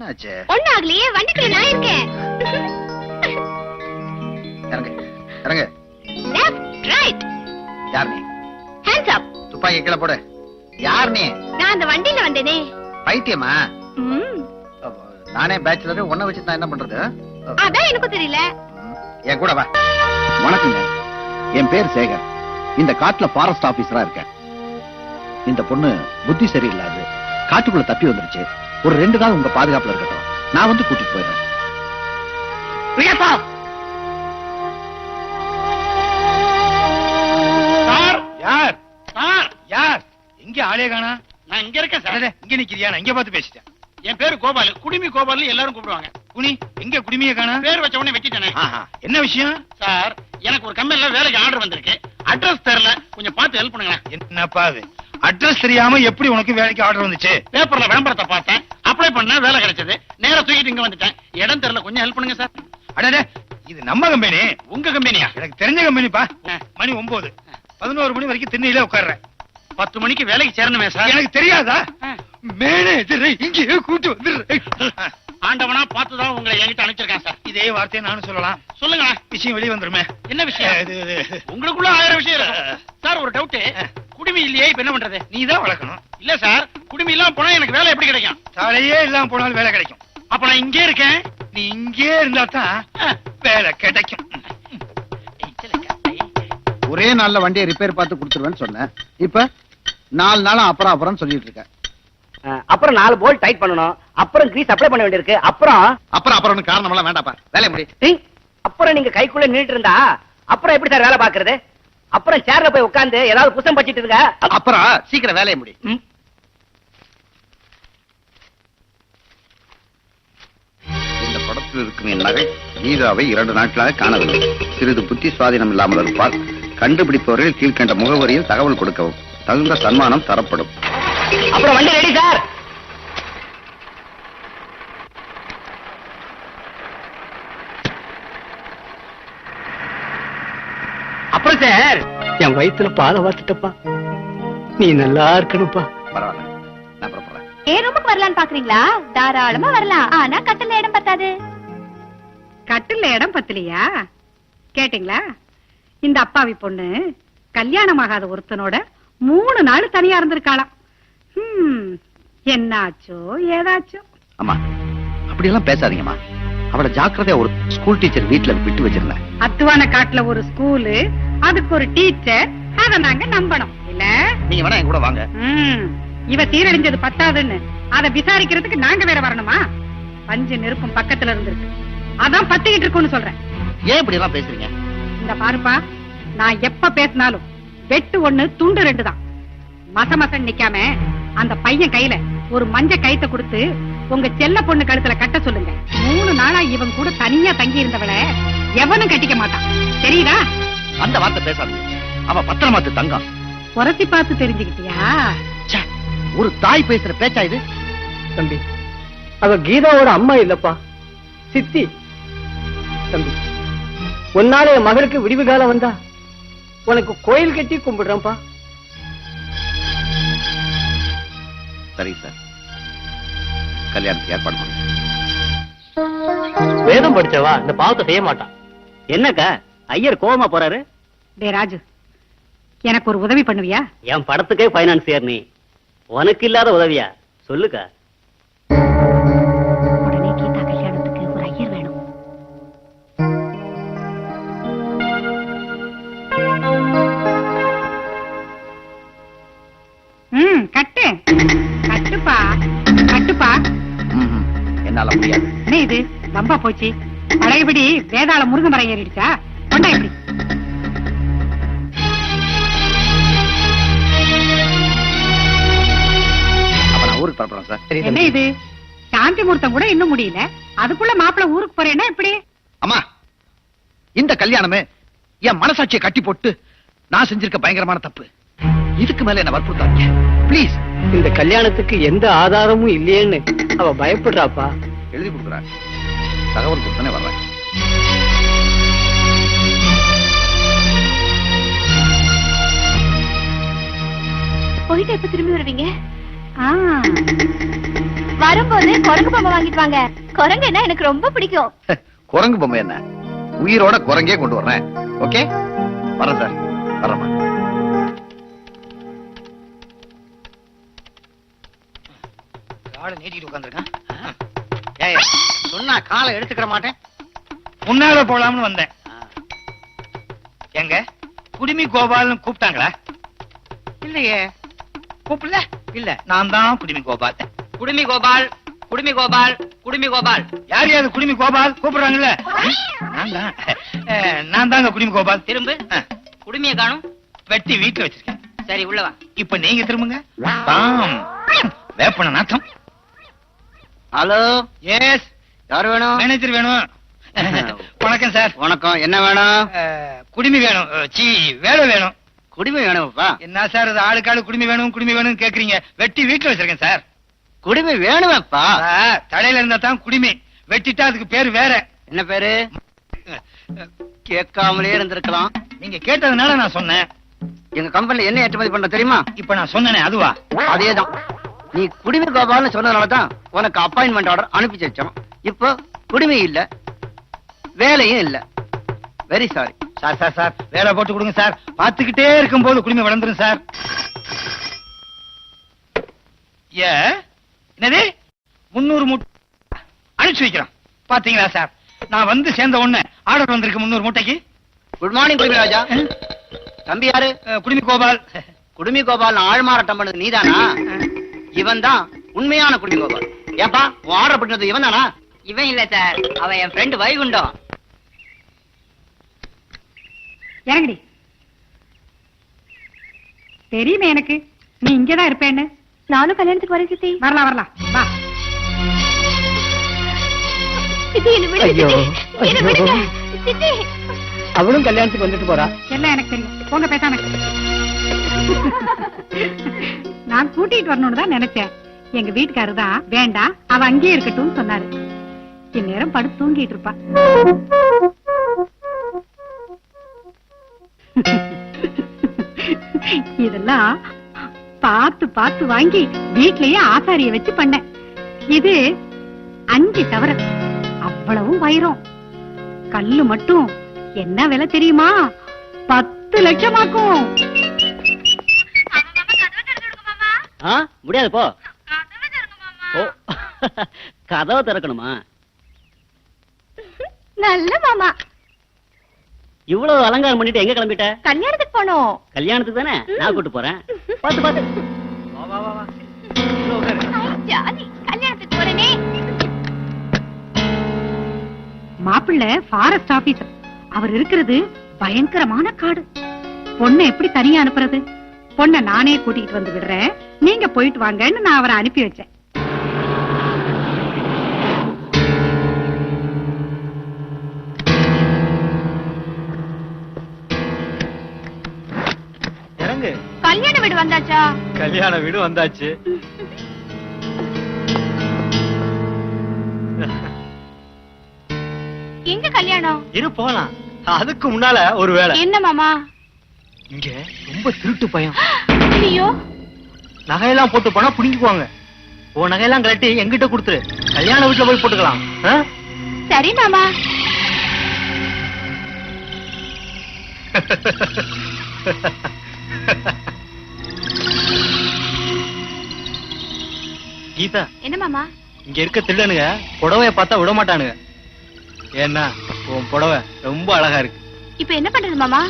என்னாச்சு? ஒண்ணு ஆகலையே வண்டிக்குள்ள நான் இருக்கேன். இறங்கு இறங்கு. லெஃப்ட் ரைட் யார் நீ? ஹேண்ட்ஸ் அப் துப்பாக்கி கீழே போடு. யார் நீ? நான் அந்த வண்டியில வந்தேனே. பைத்தியமா? நானே பேச்சுலர் உன்னை வச்சு நான் என்ன பண்றது? அதான் எனக்கும் தெரியல. என் கூட வா. வணக்கங்க. என் பேர் சேகர். இந்த காட்டுல ஃபாரஸ்ட் ஆபீசரா இருக்கேன். இந்த பொண்ணு புத்தி சரியில்லாது. காட்டுக்குள்ள தப்பி வந்துருச்சு. ஒரு ரெண்டு நாள் உங்க பாதுகாப்புல இருக்கட்டும். நான் வந்து கூட்டிட்டு போயிடுறேன். சார்! யார்? சார்! யார்? எங்க ஆளே காணா. நான் இங்க இருக்கேன் சார். இங்க நிக்கிறியா? நான் இங்க பார்த்து பேசிட்டேன். என் பேரு கோபால். குடிமி கோபால் எல்லாரும் கூப்பிடுவாங்க. குனி எங்க குடுமைய காணா? பேர் வச்ச உடனே வச்சுட்டேனே ஆஹா, என்ன விஷயம்? சார் எனக்கு ஒரு கம்பெனில வேலைக்கு ஆர்டர் வந்திருக்கு. அட்ரஸ் தெரியல. கொஞ்சம் பார்த்து ஹெல்ப் பண்ணுங்களேன். என்னப்பா அது? அட்ரஸ் தெரியாம எப்படி உனக்கு வேலைக்கு ஆர்டர் வந்துச்சு? பேப்பர்ல விளம்பரத்தை பார்த்தேன். அப்ளை பண்ண வேலை கிடைச்சது. நேரா தூக்கிட்டு இங்க வந்துட்டேன். இடம் தெரியல. கொஞ்சம் ஹெல்ப் பண்ணுங்க சார் அடடே இது நம்ம கம்பெனி உங்க கம்பெனியா எனக்கு தெரிஞ்ச கம்பெனிப்பா. மணி ஒன்பது. பதினோரு மணி வரைக்கும் திண்ணையில உட்கார்றேன். பத்து மணிக்கு வேலைக்கு சேரணுமே சார் எனக்கு தெரியாதா. மேனேஜரை இங்கேயே கூட்டு வந்துடுறேன். ஆண்டவனா பார்த்துதான் உங்களை என்கிட்ட அனுப்பிச்சிருக்கேன் சார் இதே வார்த்தையை நானும் சொல்லலாம். சொல்லுங்க விஷயம் வெளியே வந்துருமே. என்ன விஷயம்? உங்களுக்குள்ள ஆயிரம் விஷயம் சார் ஒரு டவுட் குடிமி இல்லையே இப்ப என்ன பண்றது? நீதான் வளர்க்கணும். இல்ல சார் குடிமி இல்லாம போனா எனக்கு வேலை எப்படி கிடைக்கும்? சாலையே இல்லாம போனாலும் வேலை கிடைக்கும். அப்ப நான் இங்கே இருக்கேன். நீ இங்கே இருந்தா தான். வேலை கிடைக்கும். ஒரே நாள்ல வண்டியை ரிப்பேர் பார்த்து கொடுத்துருவேன்னு சொன்னேன். இப்ப நாலு நாளா அப்புறம் அப்புறம் சொல்லிட்டு இருக்கேன். அப்புறம் நாலு போல்ட் டைட் பண்ணணும். அப்புறம் கிரீஸ் அப்ளை பண்ண வேண்டியிருக்கு. அப்புறம்? அப்புறம் அப்புறம் காரணம் எல்லாம் வேண்டாப்பா வேலையை முடி அப்புறம் நீங்க கைக்குள்ள நின்னுட்டு இருந்தா அப்புறம் எப்படி சார் வேலை பாக்குறது அப்புறம் சேர்ல போய் உட்கார்ந்து ஏதாவது புத்தம் படிச்சிட்டு இருங்க அப்புறம் சீக்கிரம் வேலையை முடி. ம். இந்த படத்தில் இருக்கும் என் நகை கீதாவை இரண்டு நாட்களாக காணவில்லை. சிறிது புத்தி சுவாதீனம் இல்லாமல் இருப்பால் கண்டுபிடிப்பவர்கள் கீழ்கண்ட முகவரியில் தகவல் கொடுக்கவும் தகுந்த சன்மானம் தரப்படும். அப்புறம் வண்டி ரெடி சார் அப்புறம் சார் என் வயித்துல பாலை வாத்துட்டப்பா நீ நல்லா இருக்கணும்ப்பா. பரவாயில்ல. நான் புறப்படுறேன் ஏன் ரூமுக்கு வரலான்னு பாக்குறீங்களா? தாராளமா வரலாம். ஆனா கட்டல இடம் பத்தாது. கட்டில்ல இடம் பத்தலையா? கேட்டீங்களா? இந்த அப்பாவி பொண்ணு கல்யாணம் ஆகாத ஒருத்தனோட மூணு நாள் தனியா இருந்திருக்காளாம். என்னாச்சோ ஏதாச்சோ. அம்மா அப்படியெல்லாம் பேசாதீங்கம்மா. அவளை ஜாக்கிரதையா ஒரு ஸ்கூல் டீச்சர் வீட்டுல விட்டு வச்சிருந்தேன் அத்துவான காட்டுல ஒரு ஸ்கூலு அதுக்கு ஒரு டீச்சர் அத நாங்க நம்பணும். இல்ல? நீங்க வேணா என் கூட வாங்க. ம், இவ சீரழிஞ்சது பத்தாதுன்னு. அத விசாரிக்கிறதுக்கு நாங்க வேற வரணுமா? பஞ்சு நெருப்பும் பக்கத்துல இருந்திருக்கு. அதான் பத்திக்கிட்டு இருக்கும்னு சொல்றேன். ஏன் இப்படி எல்லாம் பேசுறீங்க? இந்த பாருப்பா நான் எப்ப பேசினாலும் வெட்டு ஒண்ணு துண்டு ரெண்டு தான். மச மசன் நிக்காம அந்த பையன் கையில ஒரு மஞ்ச கைத்த கொடுத்து உங்க செல்ல பொண்ணு கழுத்துல கட்ட சொல்லுங்க. மூணு நாளா இவன் கூட தனியா தங்கி இருந்தவள எவனும் கட்டிக்க மாட்டான். தெரியுதா? அந்த வார்த்தை பேசாதீங்க. அவ பத்திரமாத்து தங்கம். உரசி பார்த்து தெரிஞ்சுக்கிட்டியா? ஒரு தாய் பேசுற பேச்சா இது? தம்பி அவ கீதாவோட அம்மா இல்லப்பா. சித்தி. தம்பி உன்னால என் மகளுக்கு விடிவு காலம் வந்தா உனக்கு கோயில் கட்டி கும்பிடுறேன்ப்பா. சரி சார். கல்யாணத்துக்கு ஏற்பாடு பண்ணுங்க வேதம் படிச்சவா இந்த பாவத்தை செய்ய மாட்டான் என்னக்கா ஐயர் கோவமா போறாரு? டே ராஜு எனக்கு ஒரு உதவி பண்ணுவியா? என் படத்துக்கே பைனான்சியர் நீ. உனக்கு இல்லாத உதவியா? சொல்லுக்கா. ரொம்ப போச்சு. பழையபடி வேதாள முருங்க மரம் ஏறிடுச்சா? கொண்டா இப்படி. அப்ப நான் ஊருக்கு பரப்புறேன் சார். என்ன இது? சாந்தி முகூர்த்தம் கூட இன்னும் முடியல. அதுக்குள்ள மாப்பிள்ளை ஊருக்கு போறேன்னா எப்படி அம்மா இந்த கல்யாணமே என் மனசாட்சியை கட்டி போட்டு நான் செஞ்சிருக்க பயங்கரமான தப்பு. இதுக்கு மேல என்ன வற்புறுத்தாதீங்க. ப்ளீஸ் இந்த கல்யாணத்துக்கு எந்த ஆதாரமும் இல்லையேன்னு அவ பயப்படுறாப்பா. எழுதி கொடுக்குறேன் தகவல் கொடுத்தனே வர்றேன். போயிட்டு எப்ப திரும்பி வருவீங்க? ஆ. வரும்போது குரங்கு பொம்மை வாங்கிட்டு வாங்க. குரங்குன்னா எனக்கு ரொம்ப பிடிக்கும். குரங்கு பொம்மை என்ன? உயிரோட குரங்கே கொண்டு வர்றேன். ஓகே? வரேன் சார். வரேம்மா காலை நீட்டிட்டு உட்காந்துருக்கான் ஏய் சொன்னா காலை எடுத்துக்கிற மாட்டேன். முன்னால போலாம்னு வந்தேன். எங்க? குடிமி கோபால்னு கூப்பிட்டாங்களா? இல்லையே. கூப்பிடல? இல்ல நான் தான் குடிமி கோபால். குடுமி கோபால் குடுமி கோபால் குடுமி கோபால். யார் யாரு குடிமி கோபால்? கூப்பிடுறாங்கல்ல. நான் தான். நான் தாங்க குடிமி கோபால். திரும்ப. குடுமிய காணும். வெட்டி வீட்டுல வச்சிருக்கேன். சரி உள்ள வா. இப்ப நீங்க திரும்புங்க. வேப்பன நாத்தம். ஹலோ? எஸ் யார் வேணும்? மேனேஜர் வேணும். வணக்கம் சார் வணக்கம். என்ன வேணும்? குடிமி வேணும். சீ வேலை வேணும். குடிமை வேணும்ப்பா. என்ன சார் இது ஆளுக்கு ஆளு குடிமி வேணும் குடிமி வேணும் கேக்குறீங்க? வெட்டி வீட்டுல வச்சிருக்கேன் சார் குடிமை வேணுமேப்பா? தலையில இருந்தா தான் குடிமி. வெட்டிட்டா அதுக்கு பேர் வேற. என்ன பேரு? கேட்காமலே இருந்திருக்கலாம். நீங்க கேட்டதுனால நான் சொன்னேன். எங்க கம்பெனில என்ன ஏற்றுமதி பண்ற தெரியுமா? இப்ப நான் சொன்னேனே அதுவா? அதேதான். நீ குடிமை கோபால்னு சொன்னதுனால தான் உனக்கு அப்பாயின்மெண்ட் ஆர்டர் அனுப்பி வச்சோம். இப்போ குடிமை இல்ல வேலையும் இல்ல. Very sorry sir sir sir வேலை போட்டு கொடுங்க சார். பாத்துக்கிட்டே இருக்கும் போது குடிமை வளர்ந்துரும் சார். ஏ என்னது? முன்னூறு மூட்டை அனுப்பிச்சு வைக்கிறோம். பாத்தீங்களா சார்? நான் வந்து சேர்ந்த உடனே ஆர்டர் வந்திருக்கு முன்னூறு மூட்டைக்கு. குட் மார்னிங் குடிமை ராஜா. தம்பி யாரு? குடிமி கோபால். குடிமி கோபால் ஆள்மாறாட்டம் பண்ணது நீதானா? இவன் தான் உண்மையான குடிமி கோபால். ஏப்பா உன் ஆர்டர் பண்ணது இவன் தானா இவன் இல்ல சார். அவன் என் ஃப்ரெண்ட் வைகுண்டம். இறங்குடி. தெரியுமே எனக்கு. நீ இங்கதான் இருப்பேன்னு. நானும் கல்யாணத்துக்கு வரேன் சித்தி. வரலாம் வரலாம். வா. அவளும் கல்யாணத்துக்கு வந்துட்டு போறா. எல்லாம் எனக்கு தெரியும். போங்க பேசாம. நான் கூட்டிட்டு வரணும்னு தான் நினைச்சேன். எங்க வீட்டுக்காரர் தான் வேண்டாம் அவ அங்கேயே இருக்கட்டும்னு சொன்னாரு. இந்நேரம் படுத்து தூங்கிட்டு இருப்பா. இதெல்லாம் பார்த்து பார்த்து வாங்கி வீட்லயே ஆசாரிய வச்சு பண்ணேன். இது அஞ்சு தவற அவ்வளவும் வைரம். கல்லு மட்டும் என்ன விலை தெரியுமா? பத்து லட்சமாக்கும். முடியாது போ. கதவை திறக்கணுமா? நல்ல மாமா. இவ்வளவு அலங்காரம் பண்ணிட்டு எங்க கிளம்பிட்ட? கல்யாணத்துக்கு போனோம். கல்யாணத்துக்கு தானே? நான் கூட்டு போறேன். பாத்து பாத்து ஜாலி. கல்யாணத்துக்கு போறேனே. மாப்பிள்ள ஃபாரஸ்ட் ஆபீசர் அவர் இருக்கிறது பயங்கரமான காடு. பொண்ணை எப்படி தனியா அனுப்புறது? பொண்ணை நானே கூட்டிட்டு வந்து விடுறேன். நீங்க போயிட்டு வாங்கன்னு நான் அவரை அனுப்பி வச்சேன். கல்யாண வீடு வந்தாச்சா? கல்யாண வீடு வந்தாச்சு. எங்க கல்யாணம்? இரு போலாம். அதுக்கு முன்னால ஒரு வேலை. என்ன மாமா? இங்க ரொம்ப திருட்டு பயம். ஐயோ. நகையெல்லாம் போட்டு போனா புடிங்குவாங்க உன் நகையெல்லாம் கழட்டி எங்கிட்ட கொடுத்துரு. கல்யாண வீட்டுல போய் போட்டுக்கலாம். ஆ? சரி மாமா. கீதா. என்ன மாமா? இங்க இருக்க திருடனுங்க புடவைய பார்த்தா விட மாட்டானுங்க. ஏன்னா உன் புடவை ரொம்ப அழகா இருக்கு. இப்ப என்ன பண்றது மாமா?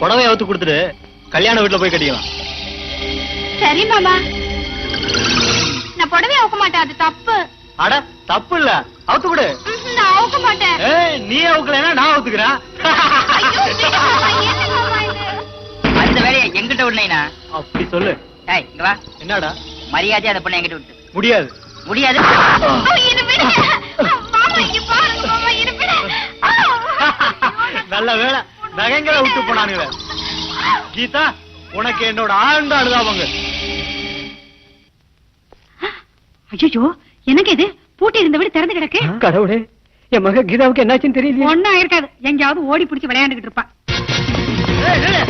புடவைய அவுத்து கொடுத்துட்டு கல்யாண வீட்டுல போய் கட்டிக்கலாம். சரி மாமா. நான் புடவை அவுக்க மாட்டேன் அது தப்பு. அட தப்பு இல்ல. அவுத்து கொடு. நான் அவுக்க மாட்டேன். ஏய், நீ அவுக்கலைன்னா நான் அவுத்துக்கிறேன்? அந்த வேலையை எங்கிட்ட விடலைனா அப்படி சொல்லு. இங்க வா. என்னடா? மரியாதையா அதை பொண்ணை எங்கிட்ட விட்டு. முடியாது. முடியாது. நல்ல வேலை நகைங்களை விட்டு போனானுங்களே கீதா உனக்கு என்னோட ஆழ்ந்த அனுதாபங்க. ஐயோ எனக்கு இது? பூட்டி இருந்த வீடு திறந்து கிடக்கு. கடவுளே என் மக கீதாவுக்கு என்னாச்சுன்னு தெரியலையே. ஒண்ணும் இருக்காது எங்கேயாவது ஓடி பிடிச்சு விளையாண்டுகிட்டு இருப்பா ஏய், நில்லு.